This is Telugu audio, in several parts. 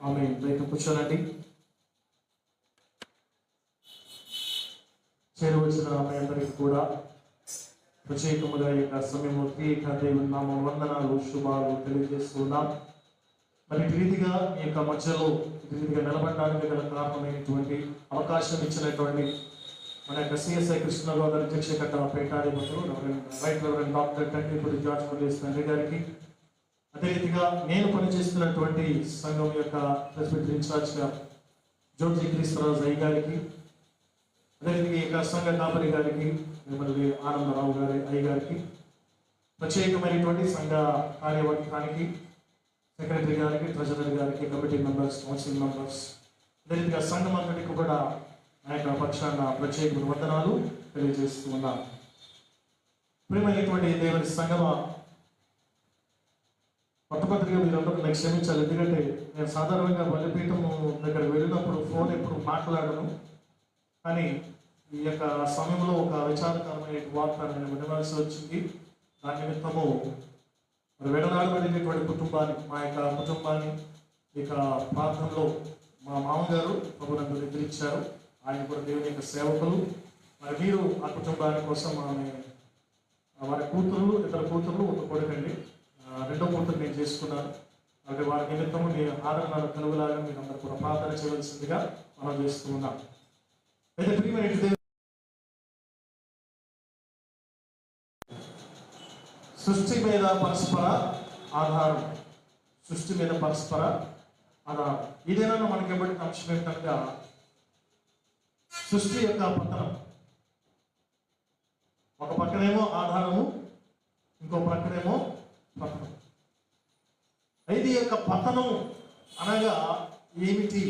ఆమె బయట కూర్చోనండి. చేరువచ్చిన ఆమె అందరికి కూడా ప్రత్యేకముగా ఈ యొక్క సమయమూర్తి దేవుని నామ వందనాలు శుభాలు తెలియజేస్తున్నాం. మరి ఇటు రీతిగా ఈ యొక్క మధ్యలో ఇటు రీతిగా నిలబడడానికి గల కారణమైనటువంటి అవకాశం ఇచ్చినటువంటి మన యొక్క సిఎస్ఐ కృష్ణ గోదావరి అధ్యక్ష కట్ట పేటాధిపతులు right reverend doctor Kantipudi George Mallesh తండ్రి గారికి అదే రీతిగా నేను పనిచేస్తున్నటువంటి సంఘం యొక్క ప్రెసిడెంట్ ఇన్ఛార్జ్గా జ్యోతి క్రీస్తరాజు అయ్య గారికి అదేవిధంగా యొక్క సంఘ కాపరి గారికి మిమ్మల్ని ఆనందరావు గారి అయ్య గారికి ప్రత్యేకమైనటువంటి సంఘ కార్యవర్గానికి సెక్రటరీ గారికి ట్రెజరర్ గారికి కమిటీ మెంబర్స్ కౌన్సిల్ మెంబర్స్ అదేవిధంగా సంఘం అంతటికి కూడా నా యొక్క పక్షాన ప్రత్యేక వందనాలు తెలియజేస్తూ ఉన్నాను. ప్రేమైనటువంటి దేవుని సంగమ పట్టపత్రిక మీరందరూ నాకు క్షమించాలి. ఎందుకంటే నేను సాధారణంగా బలిపీఠం దగ్గర వెళ్ళినప్పుడు ఫోన్ ఎప్పుడు మాట్లాడను. కానీ ఈ యొక్క సమయంలో ఒక విచారకరమైన వార్త నేను వినవలసి వచ్చింది. దాని నిమిత్తము మరి విడనాడబడినటువంటి కుటుంబాన్ని మా యొక్క కుటుంబాన్ని ఇక ప్రాంతంలో మా మామగారు ప్రభుత్వం నిద్రించారు. ఆయన కూడా దేవుని యొక్క సేవకులు. మరి మీరు ఆ కుటుంబాని కోసం ఆమె వారి కూతురు ఇద్దరు కూతురు ఒక కొడుకండి. రెండో కూతురు నేను చేసుకున్నాను అంటే వారి నిమిత్తము నేను ఆదరణ కలుగులాగా మీరు అందరూ కూడా ప్రార్థన చేయవలసిందిగా మనం చేస్తూ ఉన్నాం. అయితే ప్రియమైన సృష్టి మీద పరస్పర ఆధారం. సృష్టి మీద పరస్పర ఆధారం. ఇదేనా మనకి ఇవ్వబడిన అంశం ఏంటనగా సృష్టి యొక్క పతనం. ఒక పక్కనేమో ఆధారము ఇంకో పక్కనేమో పతనం అయితే యొక్క పతనం అనగా ఏమిటి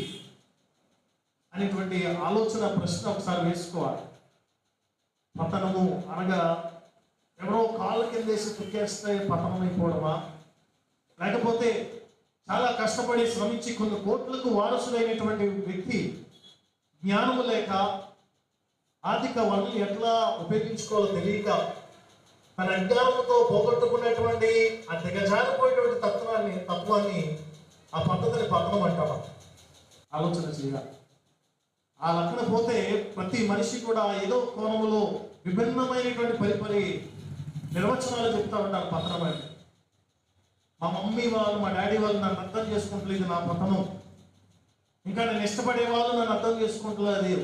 అనేటువంటి ఆలోచన ప్రశ్న ఒకసారి వేసుకోవాలి. పతనము అనగా ఎవరో కాళ్ళ కిందేసి తొక్కేస్తే పతనం అయిపోవడమా? లేకపోతే చాలా కష్టపడి శ్రమించి కొన్ని కోట్లకు వారసుడైనటువంటి వ్యక్తి జ్ఞానము లేక ఆర్థిక వనరులు ఎట్లా ఉపయోగించుకోవాలో తెలియక తన అజ్ఞానంతో పోగొట్టుకునేటువంటి జారిపోయేటువంటి తత్వాన్ని తత్వాన్ని ఆ పద్ధతిని పతనం అంటాం ఆలోచన చేయాలి. ఆ లక్షణ పోతే ప్రతి మనిషి కూడా ఏదో కోణంలో విభిన్నమైనటువంటి పరిపరి నిర్వచనాలు చెప్తా ఉంటారు పతనం అంటే మా మమ్మీ వాళ్ళు మా డాడీ వాళ్ళు నన్ను అర్థం చేసుకుంటలేదు నా పతనం. ఇంకా నేను ఇష్టపడే వాళ్ళు నన్ను అర్థం చేసుకుంటలేదు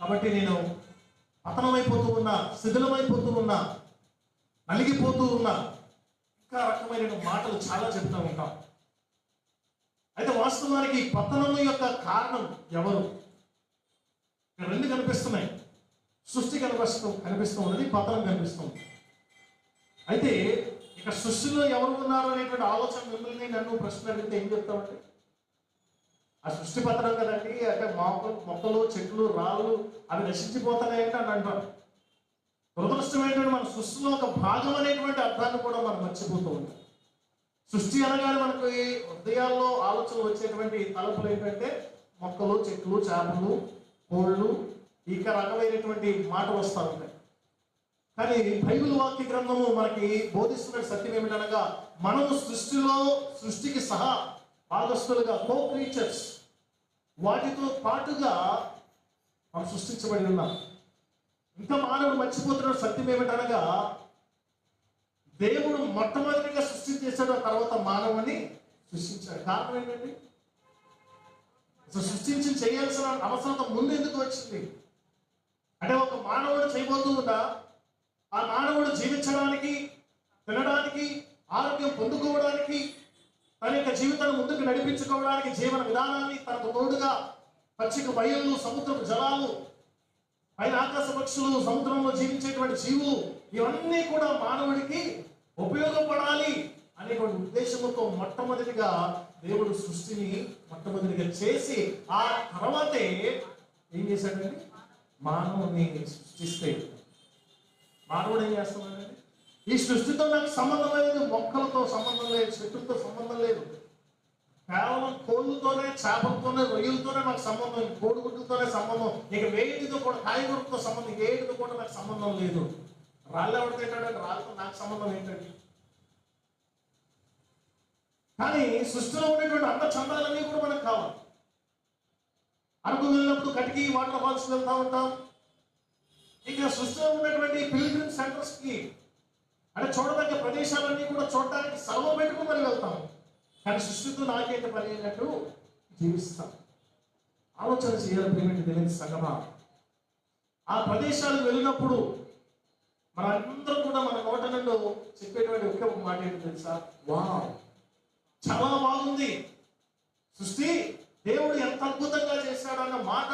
కాబట్టి నేను పతనమైపోతూ ఉన్నా శిథిలమైపోతూ ఉన్నా నలిగిపోతూ ఉన్నా ఇంకా రకమైన మాటలు చాలా చెప్తూ ఉంటాం. అయితే వాస్తవానికి ఈ పతనం యొక్క కారణం ఎవరు? ఇక్కడ రెండు కనిపిస్తున్నాయి. సృష్టి కనిపిస్తూ కనిపిస్తూ ఉన్నది పతనం కనిపిస్తుంది అయితే ఇక సృష్టిలో ఎవరు ఉన్నారు అనేటువంటి ఆలోచన మిమ్మల్ని నన్ను ప్రశ్న అడిగితే ఏం చెప్తామంటే ఆ సృష్టి పత్రం కదండి అంటే మొక్కలు మొక్కలు చెట్లు రాళ్ళు అవి నశించిపోతున్నాయంటే అని అంటాం దురదృష్టమైనటువంటి మన సృష్టిలో ఒక భాగం అనేటువంటి అర్థాన్ని కూడా మనం మర్చిపోతూ ఉంటాం. సృష్టి అనగానే మనకు ఈ హృదయాల్లో ఆలోచనలు వచ్చేటువంటి తలపులు ఏంటంటే మొక్కలు చెట్లు చేపలు కోళ్ళు ఇక రకమైనటువంటి మాటలు వస్తూ ఉంటాయి. కానీ బైబిల్ వాక్య గ్రంథము మనకి బోధిస్తున్న సత్యం ఏమిటనగా మనము సృష్టిలో సృష్టికి సహా భాగస్థులుగా కో క్రీచర్స్ వాటితో పాటుగా మనం సృష్టించబడి ఉన్నాం. ఇంకా మానవుడు మర్చిపోతున్న సత్యం ఏమిటనగా దేవుడు మొట్టమొదటిగా సృష్టి చేశాడు ఆ తర్వాత మానవుని సృష్టించాడు. కారణం ఏంటండి? సృష్టించి చేయాల్సిన అవసరత ముందు ఎందుకు వచ్చింది? అంటే ఒక మానవుడు చేయబోతూ ఉందా? ఆ మానవుడు జీవించడానికి తినడానికి ఆరోగ్యం పొందుకోవడానికి తన యొక్క జీవితాన్ని ముందుకు నడిపించుకోవడానికి జీవన విధానాన్ని తనకు తోడుగా పచ్చిక వయళ్ళు సముద్రపు జలాలు పైన ఆకాశ పక్షులు సముద్రంలో జీవించేటువంటి జీవులు ఇవన్నీ కూడా మానవుడికి ఉపయోగపడాలి అనేటువంటి ఉద్దేశంతో మొట్టమొదటిగా దేవుడు సృష్టిని మొట్టమొదటిగా చేసి ఆ తర్వాతే ఏం చేశాడండి? మానవుని సృష్టిస్తే. మానవుడు ఏం చేస్తున్నాడండి? ఈ సృష్టితో నాకు సంబంధం లేదు మొక్కలతో సంబంధం లేదు చెట్లతో సంబంధం లేదు. కేవలం కోళ్ళతోనే చేపలతోనే రొయ్యలతోనే నాకు సంబంధం కోడిగుడ్లతోనే సంబంధం. ఇక వేటితో కూడా కాయగూరతో సంబంధం ఏటితో కూడా నాకు సంబంధం లేదు. రాళ్ళు ఎవరు తింటాడంటే రాళ్ళతో నాకు సంబంధం ఏంటండి? కానీ సృష్టిలో ఉండేటువంటి అంత చందాలన్నీ కూడా మనకు కావాలి. అరకు వెళ్ళినప్పుడు కటికి వాటర్ ఫాల్స్ వెళ్తూ ఉంటాం. ఇక సృష్టిలో ఉన్నటువంటి పిల్గ్రిమ్ సెంటర్స్కి అంటే చూడదగ్గ ప్రదేశాలన్నీ కూడా చూడడానికి సెలవు పెట్టుకుని మనం వెళ్తాం. కానీ సృష్టితో నాకేట పని అయినట్టు జీవిస్తాం. ఆలోచన చేయాలి ప్రేమిటి తెలియని సంగమా. ఆ ప్రదేశాలకు వెళ్ళినప్పుడు మనందరం కూడా మన నోట నుండి చెప్పేటువంటి ఒకే ఒక మాట ఏంటి తెలుసా? వావ్! చాలా బాగుంది. సృష్టి దేవుడు ఎంత అద్భుతంగా చేశాడన్న మాట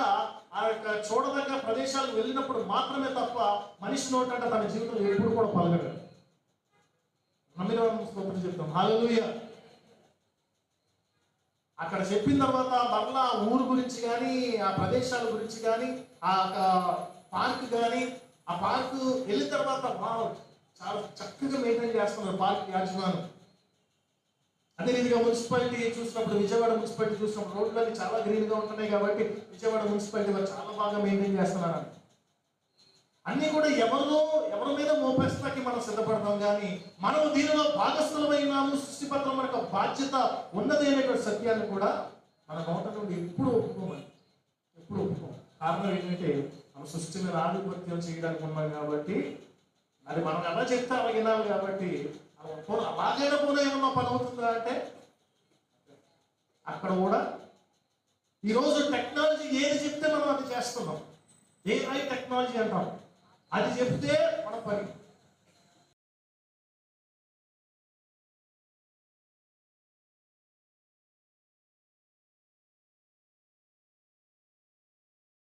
ఆ యొక్క చూడదగ్గ ప్రదేశాలకు వెళ్ళినప్పుడు మాత్రమే తప్ప మనిషి నోట తన జీవితంలో ఎప్పుడు కూడా పలకడు నమ్మిన స్తోత్రం చెప్తాం. హాలూయా అక్కడ చెప్పిన తర్వాత మరలా ఆ ఊరు గురించి కానీ ఆ ప్రదేశాల గురించి కానీ ఆ పార్క్ కానీ ఆ పార్క్ వెళ్ళిన తర్వాత వావ్, చాలా చక్కగా మెయింటైన్ చేస్తున్నారు పార్క్ యాజమాన్యం. అదే రీతిగా మున్సిపాలిటీ చూసినప్పుడు విజయవాడ మున్సిపాలిటీ చూసినప్పుడు రోడ్లన్నీ చాలా గ్రీన్గా ఉంటున్నాయి కాబట్టి విజయవాడ మున్సిపాలిటీ వాళ్ళు చాలా బాగా మెయింటైన్ చేస్తున్నారు అన్ని కూడా ఎవరిలో ఎవరి మీద మోపేస్తాకి మనం సిద్ధపడతాం కానీ మనం దీనిలో భాగస్థలమైనాము సృష్టిపత్రం మనకు బాధ్యత ఉన్నది అనేటువంటి సత్యాన్ని కూడా మన నోట నుండి ఎప్పుడు ఒప్పుకోమని ఎప్పుడు ఒప్పుకోం కారణం ఏంటంటే మనం సృష్టి మీద ఆధిపత్యం చేయడానికి ఉన్నాం కాబట్టి అది మనం ఎలా చెప్తే అలా వినాలి కాబట్టి అలాగైనా పోనీ ఏమన్నా పని అవుతుందా అంటే అక్కడ కూడా ఈరోజు టెక్నాలజీ ఏది చెప్తే మనం అది చేస్తున్నాం. ఏఐ టెక్నాలజీ అంటాం. అది చెప్తే మన పని